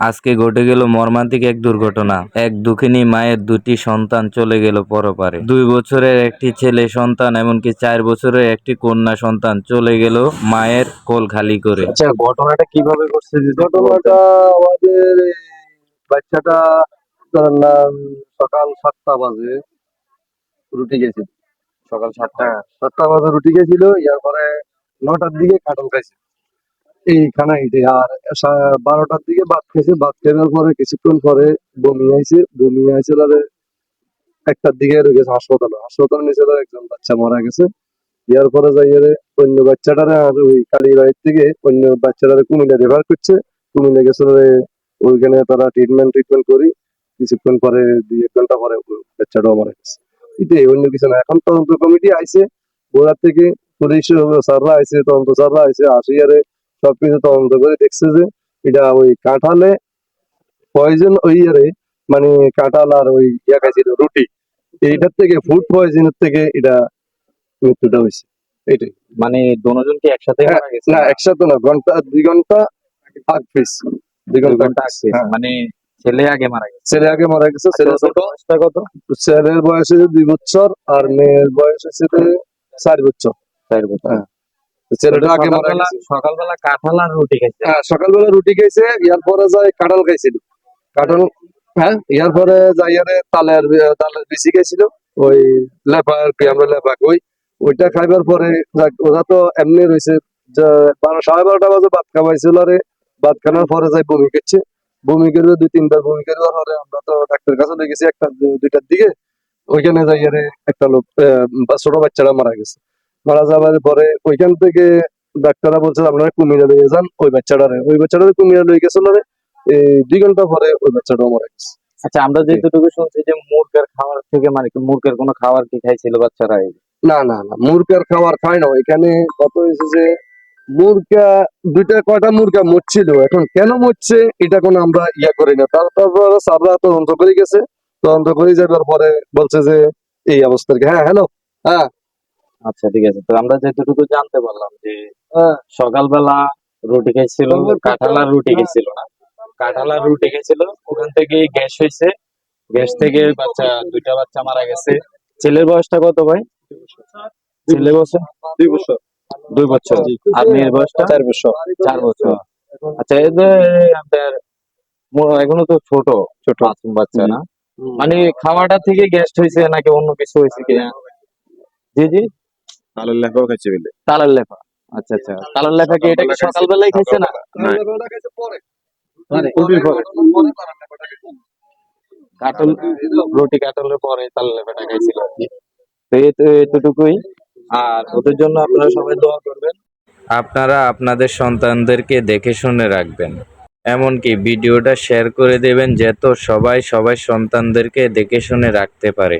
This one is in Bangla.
আজকে ঘটে গেল মর্মান্তিক এক দুর্ঘটনা। এক দুঃখিনী মায়ের দুটি সন্তান চলে গেল পরপারে। দুই বছরের একটি ছেলে সন্তান এমনকি চার বছরের একটি কন্যা সন্তান চলে গেল মায়ের কোল খালি করে। আচ্ছা ঘটনাটা কীভাবে ঘটছে? ঘটনাটা আমাদের বাচ্চাটা সকাল সাতটা বাজে রুটি গেছিল সকাল সাতটা? হ্যাঁ সাতটা বাজে রুটি গেছিল ইয়ার পরে নটার দিকে কাটল খাইছে। এই খানা আর বারোটার দিকে ভাত খেয়েছে ভাত খাওয়ার পরে কিছুক্ষণ পরে বমি আইছে বমি আইছে তাহলে একটার দিকে গেছে হাসপাতালে। হাসপাতালে নিচে একজন বাচ্চা মারা গেছে। ইয়ার পরে যাই অন্য বাচ্চাটারে আর ওই কালীবাড়ির থেকে অন্য বাচ্চাটারে কুমিল্লা রেফার করছে। কুমিল্লা গেছে ওইখানে তারা ট্রিটমেন্ট ট্রিটমেন্ট করি। কিছুক্ষণ পরে, দুই এক ঘণ্টা পরে বাচ্চাটাও মারা গেছে। এটাই, অন্য কিছু না। এখন তদন্ত কমিটি আইছে। বোর্ডার থেকে পুলিশ, স্যাররা আইছে, তদন্ত স্যাররা আইছে। আসিয়ারে সবকিছু তদন্ত করে দেখছে যে এটা ওই কাঁঠালে পয়জন ওই ইয়ারে মানে কাঁঠাল আর ওই ইয়া খাইছিল রুটি। এইটার থেকে ফুড পয়জনের থেকে এটা মৃত্যুটা হয়েছে। এইটাই। মানে দুজন কি একসাথে হ্যাঁ, মারা গেছে? না একসাথে না ঘণ্টা দুই ঘণ্টা আগ পিস। দুই ঘণ্টা আগ piece, হ্যাঁ। মানে ছেলে আগে মারা গেছে। ছেলে আগে মারা গেছে ছেলে আচ্ছা, ছোট কত? ছেলের বয়স হচ্ছে দুই বছর আর মেয়ের বয়স হচ্ছে চার বছর। চার বছর। হ্যাঁ। ছেলেটা আগে মারা সকালবেলা গেছে। সকালবেলা কাঁঠাল আর রুটি খাইছে। হ্যাঁ সকালবেলা রুটি খাইছে ইয়ার পরে যায় কাঁঠাল খাইছিল। কাঁঠাল হ্যাঁ ইয়ার পরে যাই তালের তালের বিচি খাইছিল। ওই লেপা আর কি আমরা লেপা কই। ওইটা খাইবার পরে ওরা তো এমনি রয়েছে বারো সাড়ে বারোটা বাজে ভাত খাওয়াইছিল আরে। ভাত খাওয়ার পরে যাই বমি করছে। বমি করবে দুই তিনবার বমি করবার পরে আমরা তো ডাক্তারের কাছে নিয়ে গেছি একটা দুইটার দিকে। ওইখানে যাই আরে একটা লোক ছোট বাচ্চারা মারা গেছে। মারা যাবার পরে ওইখান থেকে ডাক্তাররা বলছে আপনারা কুমিরা লইয়ে যান ওই বাচ্চাটারে ওই বাচ্চাটারে কুমিরা লই গেছিল রে? এই দুই ঘণ্টা পরে ওই বাচ্চাটাও মারা গেছে। আচ্ছা আমরা যেটুকু শুনছি যে মুরগের খাবার থেকে মানে কি মুরগের কোনো খাবার কি খাইছিল বাচ্চারা? না না না মুরগার খাবার খায় না। এখানে কত হয়েছে যে মুরগা দুইটা কয়টা মুরগা মরছিল এখন কেন মরছে এটা কোনো আমরা ইয়া করি না। তার তারপর সাররা তদন্ত করে গেছে। তদন্ত করে যাবার পরে বলছে যে এই অবস্থা আর কি। হ্যাঁ হ্যালো হ্যাঁ আচ্ছা ঠিক আছে। তো আমরা যেটুকু জানতে পারলাম যে হ্যাঁ। সকালবেলা রুটি খেয়েছিল সকালবেলা- কাঁঠাল আর রুটি খাইছিল না। কাঁঠাল আর রুটি খেয়েছিল ওখান থেকে গ্যাস হয়েছে গ্যাস থেকে বাচ্চা দুইটা বাচ্চা মারা গেছে। ছেলের বয়সটা কত ভাই? ছেলে বছর। দুই বছর। দুই বছর। আর মেয়ের বয়সটা? চার বছর। চার বছর। আচ্ছা এই যে আপনার এখনও তো ছোট ছোট বাচ্চা না? মানে খাওয়াটা থেকে গ্যাস হয়েছে নাকি অন্য কিছু হয়েছে কিনা জি জি। তালের লেখাও খাইছে বলে। তালের লেফা। আচ্ছা আচ্ছা। তালের লেফা কি এটা কি সকালবেলায় খাইছে না? কাটল রুটি কাটলের পরে তালের লেফাটা খাইছিল আর কি। তো এই তো এতটুকুই। আর ওদের জন্য আপনারা সবাই দোয়া করবেন। আপনারা আপনাদের সন্তানদেরকে দেখে শুনে রাখবেন। এমনকি ভিডিওটা শেয়ার করে দেবেন যাতে সবাই সবাই সন্তানদেরকে দেখে শুনে রাখতে পারে।